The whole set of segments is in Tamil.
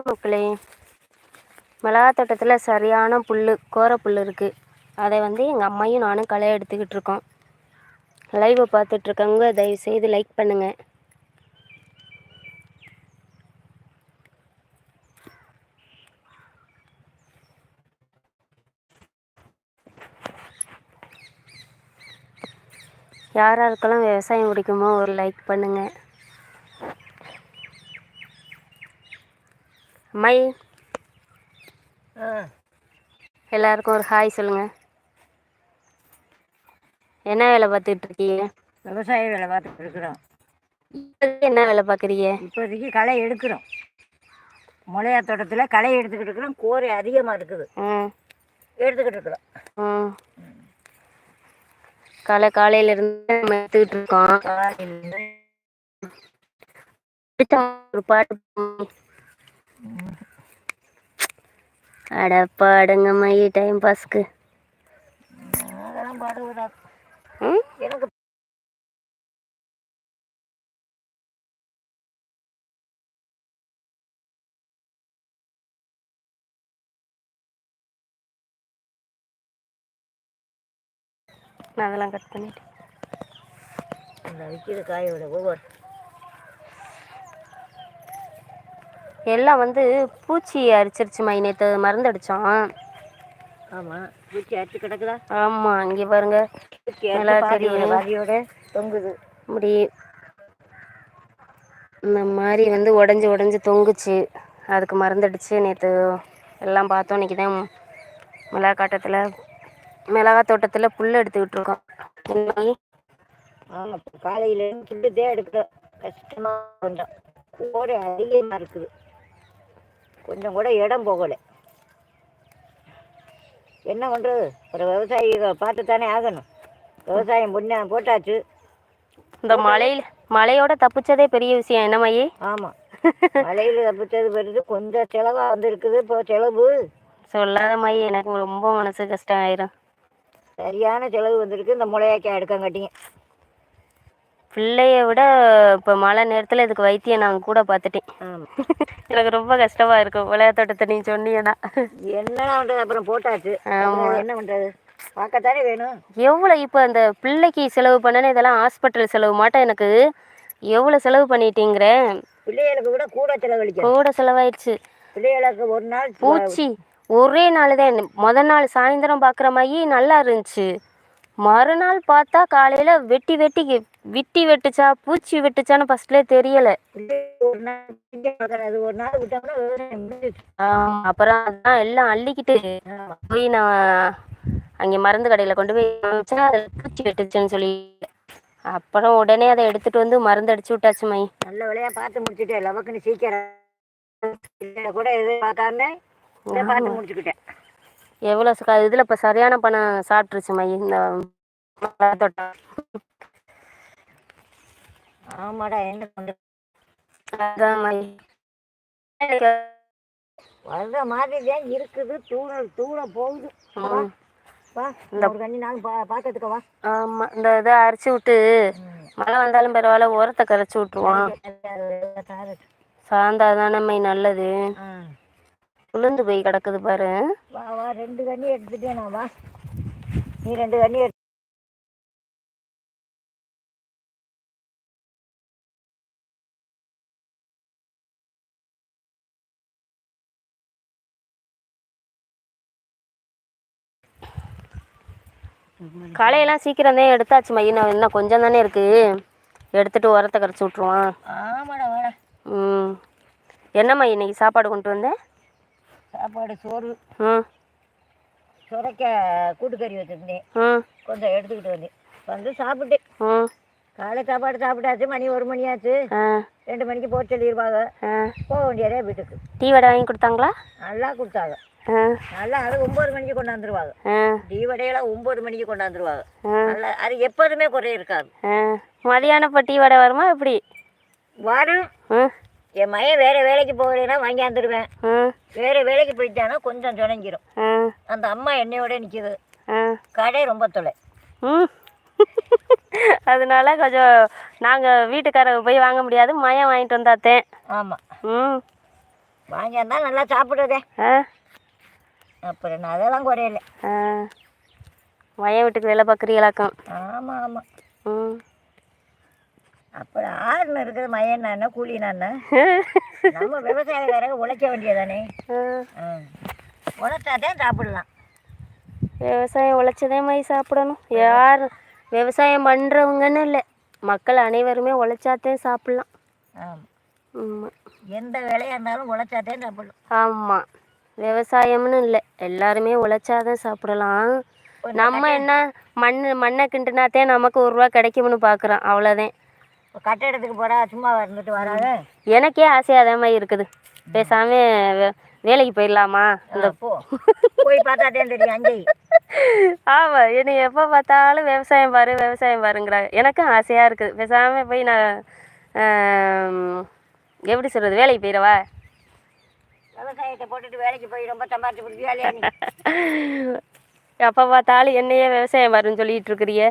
வணக்கம் மக்களே மிளகா தோட்டத்தில் சரியான புல் கோர புல் இருக்குது அதை வந்து எங்கள் அம்மையும் நானும் களை எடுத்துக்கிட்டு இருக்கோம். லைவை பார்த்துட்ருக்கவங்க தயவுசெய்து லைக் பண்ணுங்கள் யார் யாருக்கெல்லாம் விவசாயம் பிடிக்குமோ ஒரு லைக் பண்ணுங்கள் ஆ. எல்லாருக்கும் ஒரு ஹாய் சொல்லுங்கள் என்ன வேலை பார்த்துட்டு இருக்கீங்க? விவசாய வேலை பார்த்துட்டு இருக்கிறோம். இப்போதைக்கு என்ன வேலை பார்க்குறீங்க? இப்போதைக்கு களை எடுக்கிறோம். முளையா தோட்டத்தில் களை எடுத்துக்கிட்டு இருக்கிறோம். கோரை அதிகமாக இருக்குது. ம். எடுத்துக்கிட்டு இருக்கிறோம். ம். காலை காலையிலேருந்து நம்ம எடுத்துக்கிட்டு இருக்கோம். ஒரு பாட்டு. அட பாடுங்க மைய டைம் பாஸ்க்கு எனக்கு நான் அதெல்லாம் கட் பண்ணிட்டேன். இந்த விற்கிது காய விட ஒவ்வொரு எல்லாம் வந்து பூச்சி அரிச்சிருச்சு மை நேற்று மருந்து அடித்தோம் ஆமாம் பூச்சி அடிச்சு கிடக்குதா? ஆமாம் இங்கே பாருங்க. நல்லா தெரியும். பாதியோட தொங்குது. இப்படி இந்த மாதிரி வந்து உடஞ்சி உடஞ்சி தொங்குச்சு. அதுக்கு மருந்தடிச்சு நேற்று எல்லாம் பார்த்தோம். இன்றைக்கி தான் மிளகா காட்டத்தில் மிளகா தோட்டத்தில் புல் எடுத்துக்கிட்டு இருக்கோம் காலையிலேருந்து புல்லுதே எடுக்கிறோம் கஷ்டமாக கொஞ்சம் கோரை அதிகமாக இருக்குது. கொஞ்சம் கூட இடம் போகலை. என்ன பண்ணுறது ஒரு விவசாயிகள் பார்த்து தானே ஆகணும். விவசாயம் பொண்ணா போட்டாச்சு. இந்த மலையில் மலையோட தப்பிச்சதே பெரிய விஷயம். என்ன மையி? ஆமாம் மழையில் தப்பிச்சது பெருது. கொஞ்சம் செலவாக வந்திருக்குது. இப்போ செலவு. சொல்லாத மைய எனக்கு ரொம்ப மனசு கஷ்டம் ஆயிரும் சரியான செலவு வந்திருக்கு. இந்த முளையாக்கா எடுக்கங்காட்டிங்க பிள்ளைய விட இப்போ மழை நேரத்தில் இதுக்கு வைத்தியம் நான் கூட பார்த்துட்டேன். எனக்கு ரொம்ப கஷ்டமா இருக்கும். விளையாட்டோட்டத்தை நீ சொன்னீங்கன்னா. என்ன பண்ணுறது அப்புறம் போட்டாச்சு. என்ன பண்ணுறது பார்க்கத்தானே வேணும். எவ்வளோ இப்போ அந்த பிள்ளைக்கு செலவு பண்ணனே இதெல்லாம் ஹாஸ்பிட்டல் செலவு மாட்டம் எனக்கு. எவ்வளோ செலவு பண்ணிட்டீங்கிறேன் பிள்ளைகளுக்கு கூட கூட செலவழிக்கணும். கூட செலவாயிடுச்சு. பிள்ளைகளுக்கு ஒரு நாள் பூச்சி ஒரே நாள் தான் முத நாள் சாயந்தரம் பார்க்குற மாதிரி நல்லா இருந்துச்சு. மறுநாள் பார்த்தா காலையில் வெட்டி வெட்டி விட்டி வெட்டுச்சா பூச்சி வெட்டுச்சான்னு ஃபஸ்ட்லேயே தெரியலை. அப்புறம் அதான் எல்லாம் அள்ளிக்கிட்டு. போய் நான் அங்கே மருந்து கடையில் கொண்டு போய் காமிச்சா அது பூச்சி வெட்டுச்சுன்னு சொல்லி. அப்புறம் உடனே அதை எடுத்துட்டு வந்து மருந்து அடிச்சு விட்டாச்சு மை. நல்ல வேலையா பார்த்து முடிச்சுட்டேன். லவக்குன்னு சீக்கிரம் கூட எதுவும் பார்க்காம பார்த்து முடிச்சுக்கிட்டேன். எவ்வளோ இதில் இப்போ சரியான பணம் சாப்பிட்ருச்சு மை இந்த மிளகா தோட்டம் ஆமாடா என்ன மை வர்ற மாதிரி தான் இருக்குது. தூள தூள போகுது. வா. வா ஒரு கண்ணி நானும் பா பார்க்கறதுக்கு வா. ஆமாம் இந்த இதை அரைச்சி விட்டு மழை வந்தாலும் பரவாயில்ல உரத்தை கரைச்சி தாரு. சாந்தா தானே மை நல்லது. உளுந்து போய் கிடக்குது பாரு. வா வா ரெண்டு கண்ணி எடுத்துட்டேன் நான் வா. நீ ரெண்டு கண்ணி களையெல்லாம் சீக்கிரம் தான் எடுத்தாச்சு மை இன்னும் கொஞ்சம் தானே இருக்குது எடுத்துட்டு உரத்தை கரைச்சி விட்ருவான் ஆமாடா வாடா. ம். என்னம்மா இன்னைக்கு சாப்பாடு கொண்டு வந்தேன் சாப்பாடு சோறு. ம். சுரைக்க கூட்டுக்கறி வச்சுருந்தேன். ம். கொஞ்சம் எடுத்துக்கிட்டு வந்தேன். வந்து சாப்பிட்டேன். ம். காலை சாப்பாடு சாப்பிட்டாச்சு மணி ஒரு மணி ஆச்சு. ரெண்டு மணிக்கு போக சொல்லிடுவாங்க போக வேண்டியதே வீட்டுக்கு. டீ வடை வாங்கி கொடுத்தாங்களா? நல்லா கொடுத்தாங்க. நல்லா அது ஒம்பது மணிக்கு கொண்டாந்துருவாங்க. ஆ. டீ வடையெல்லாம் ஒம்பது மணிக்கு கொண்டாந்துருவாங்க. நல்லா அது எப்போதுமே குறை இருக்காது. மதியானம் இப்போ டீ வடை வருமா எப்படி? வரும். என் மகன் வேறு வேலைக்கு போகலைன்னா வாங்கியாந்துருவேன் வேறு வேலைக்கு போயிட்டானா கொஞ்சம் சுணங்கிரும் ம் அந்த அம்மா என்னையோட நிற்கிது கடை ரொம்ப தொலை. ம். அதனால கொஞ்சம் நாங்கள் வீட்டுக்காரங்க போய் வாங்க முடியாது. மயம் வாங்கிட்டு வந்தாத்தேன். ஆமாம் ம். வாங்கி இருந்தால் நல்லா சாப்பிடுதே. ஆ. அப்புறம் என்ன அதெல்லாம் குறையல. வய வீட்டுக்கு வேலை பார்க்குறீங்களாக்கம் ஆமாம் ஆமாம் ம். அப்புறம் ஆறுன்னு இருக்குது மயன் நான் கூலி நான் நம்ம விவசாயக்காரங்க உழைக்க வேண்டியதானே? ஆ. உழைச்சாதான் சாப்பிடலாம். விவசாயம் உழைச்சதே மாதிரி சாப்பிடணும். யார் விவசாயம் பண்ணுறவங்கன்னு இல்லை. மக்கள் அனைவருமே உழைச்சாத்தான் சாப்பிட்லாம். ஆமாம் எந்த வேலையாக இருந்தாலும் உழைச்சாதான் சாப்பிடலாம். ஆமாம் விவசாயம்னு இல்லை. எல்லாருமே உழைச்சாதான் சாப்பிடலாம். நம்ம என்ன மண் மண்ணை கிண்டுனாத்தே நமக்கு ஒரு ரூபா கிடைக்கும்னு பார்க்குறோம் அவ்வளோதான் கட்டடத்துக்கு போடா சும்மா இருந்துட்டு வராத? எனக்கே ஆசையாக அதே மாதிரி இருக்குது. பேசாமல் வேலைக்கு போயிடலாமா? இந்த போய் பார்த்தாதான் தெரியும் ஆமாம் என்னை எப்போ பார்த்தாலும் விவசாயம் பாரு விவசாயம் பாருங்கிறாங்க. எனக்கும் ஆசையாக இருக்குது. பேசாமல் போய் நான் எப்படி சொல்கிறது வேலைக்கு போயிடவா? விவசாயத்தை போட்டுட்டு வேலைக்கு போய் ரொம்ப சம்பாரிச்சு நீ? எப்போ பார்த்தாலும் என்னையே விவசாயம் பாருன்னு சொல்லிட்டு இருக்கிறிய.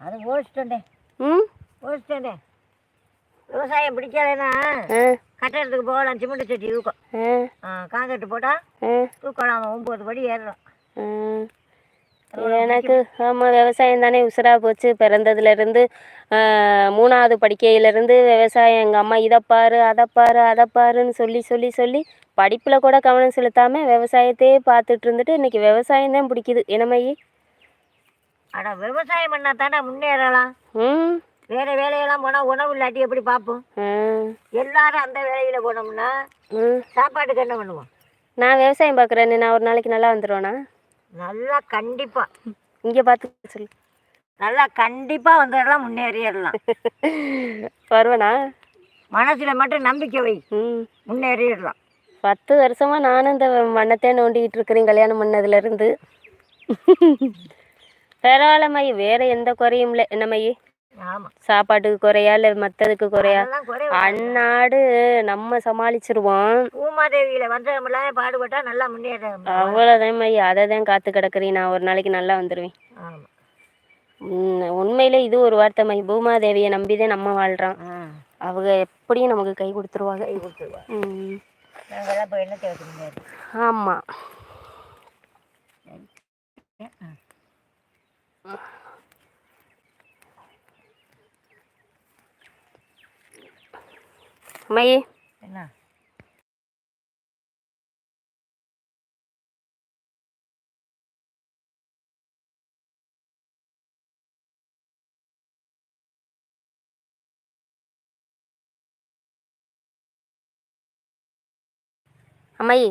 அது ஓடிச்சிட்டேன் ம்? ஓடிச்சிட்டேன் விவசாயம் பிடிக்கலைன்னா கட்டடத்துக்கு போகலாம் சிமெண்ட் சட்டி தூக்கம். ஆ. காங்கிரட்டு போட்டால் தூக்கலாம் ஒம்பது படி ஏறுறோம். எனக்கு ஆமாம் விவசாயம் தானே உசுராக போச்சு. பிறந்ததுலேருந்து மூணாவது படிக்கையிலேருந்து விவசாயம் எங்கள் அம்மா இதை பாரு அதை பாரு அதை பாருன்னு சொல்லி சொல்லி சொல்லி படிப்பில் கூட கவனம் செலுத்தாமல் விவசாயத்தையே பார்த்துட்டு இருந்துட்டு இன்றைக்கி விவசாயம் தான் பிடிக்குது. என்னமையி அட விவசாயம் பண்ணா தானே முன்னேறலாம். ம். வேற வேலையெல்லாம் போனால் உணவு இல்லாட்டி எப்படி பார்ப்போம்? எல்லாரும் அந்த வேலையில் போனோம்னா சாப்பாட்டுக்கு என்ன பண்ணுவோம்? நான் விவசாயம் பார்க்குறேன். நான் ஒரு நாளைக்கு நல்லா வந்துடுவேனா நல்லா கண்டிப்பாக இங்கே பார்த்து சொல்லு. நல்லா கண்டிப்பாக வந்துடலாம் முன்னேறிடலாம். வருவேனா மனசில் மட்டும் நம்பிக்கை வை. முன்னேறிடலாம். பத்து வருஷமாக நானும் இந்த மண்ணத்தை நோண்டிக்கிட்டு இருக்கிறேன் கல்யாணம் பண்ணதுலேருந்து. பரவாயில்ல மைய வேறு எந்த குறையும் இல்லை. என்ன மையி சாப்பாட்டுக்கு குறையா இல்லை மற்றதுக்கு குறையா? அந்நாடு நம்ம சமாளிச்சிருவோம். பூமாதேவியில் வந்தவங்களாம் பாடுபட்டா நல்லா முன்னேறலாம் அவ்வளோதான் மைய அதை தான் காத்து கிடக்குறேன். நான் ஒரு நாளைக்கு நல்லா உம், உண்மையிலே இது ஒரு வார்த்தை மை பூமாதேவியை நம்பி தான் நம்ம வாழ்கிறோம் ஆ. அவங்க எப்படியும் நமக்கு கை கொடுத்துருவாங்க. கை கொடுத்துருவா. ம். இப்போ என்ன அம்மாயி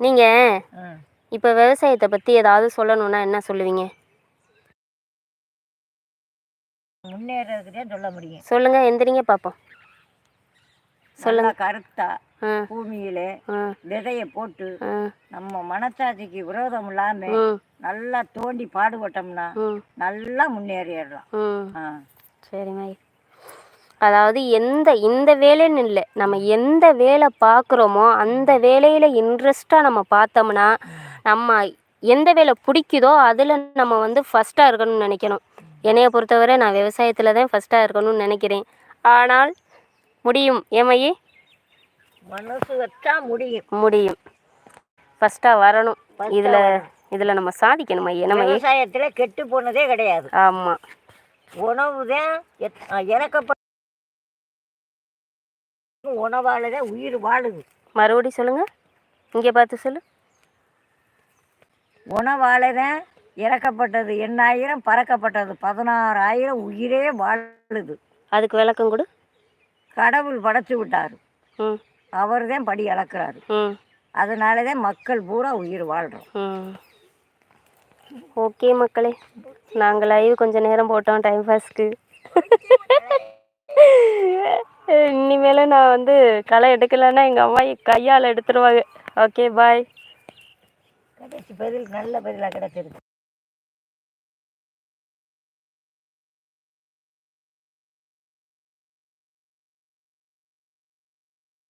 நீங்கள் இப்போ விவசாயத்தை பற்றி ஏதாவது சொல்லணுன்னா என்ன சொல்லுவீங்க? முன்னேறதுக்கு தான் சொல்ல முடியும். சொல்லுங்கள் எந்திரிங்க பார்ப்போம் சொல்லுங்க. கருத்தா பூமியில விதையை போட்டு நம்ம மனசாட்சிக்கு விரோதம் இல்லாம நல்லா தோண்டி பாடுபட்டோம்னா நல்லா முன்னேறிடலாம். ம் ஆ. சரி மை அதாவது எந்த இந்த வேலைன்னு இல்லை. நம்ம எந்த வேலை பார்க்குறோமோ அந்த வேலையில் இன்ட்ரெஸ்ட்டாக நம்ம பார்த்தோம்னா நம்ம எந்த வேலை பிடிக்குதோ அதில் நம்ம வந்து ஃபஸ்ட்டாக இருக்கணும்னு நினைக்கணும். என்னைய பொறுத்தவரை நான் விவசாயத்தில் தான் ஃபஸ்ட்டாக இருக்கணும்னு நினைக்கிறேன். ஆனால் முடியும். ஏமையே மனசு வச்சா முடியும். முடியும். ஃபஸ்ட்டாக வரணும். இதில் இதில் நம்ம சாதிக்கணும் ஐயா நம்ம விவசாயத்துல கெட்டு போனதே கிடையாது. ஆமாம் உணவு தான் இறக்கப்பட்ட உணவால தான் உயிர் வாழுது. மறுபடி சொல்லுங்கள் இங்கே பார்த்து சொல்லு. உணவால தான் இறக்கப்பட்டது எண்ணாயிரம் பறக்கப்பட்டது பதினாறாயிரம் உயிரே வாழுது. அதுக்கு விளக்கம் கொடு. கடவுள் படைச்சு விட்டார். ம். அவர் தான் படி அளக்குறாரு. ம். அதனால தான் மக்கள் பூரா உயிர் வாழ்கிறோம் ஓகே மக்களே நாங்கள் லைவ் கொஞ்ச நேரம் போட்டோம் டைம் பாஸ்க்கு இனிமேல் நான் வந்து களை எடுக்கலைன்னா எங்கள் அம்மா கையால் எடுத்துருவாங்க. ஓகே பாய் கடைசி பதில் நல்ல பதிலாக கிடைச்சிருக்கு.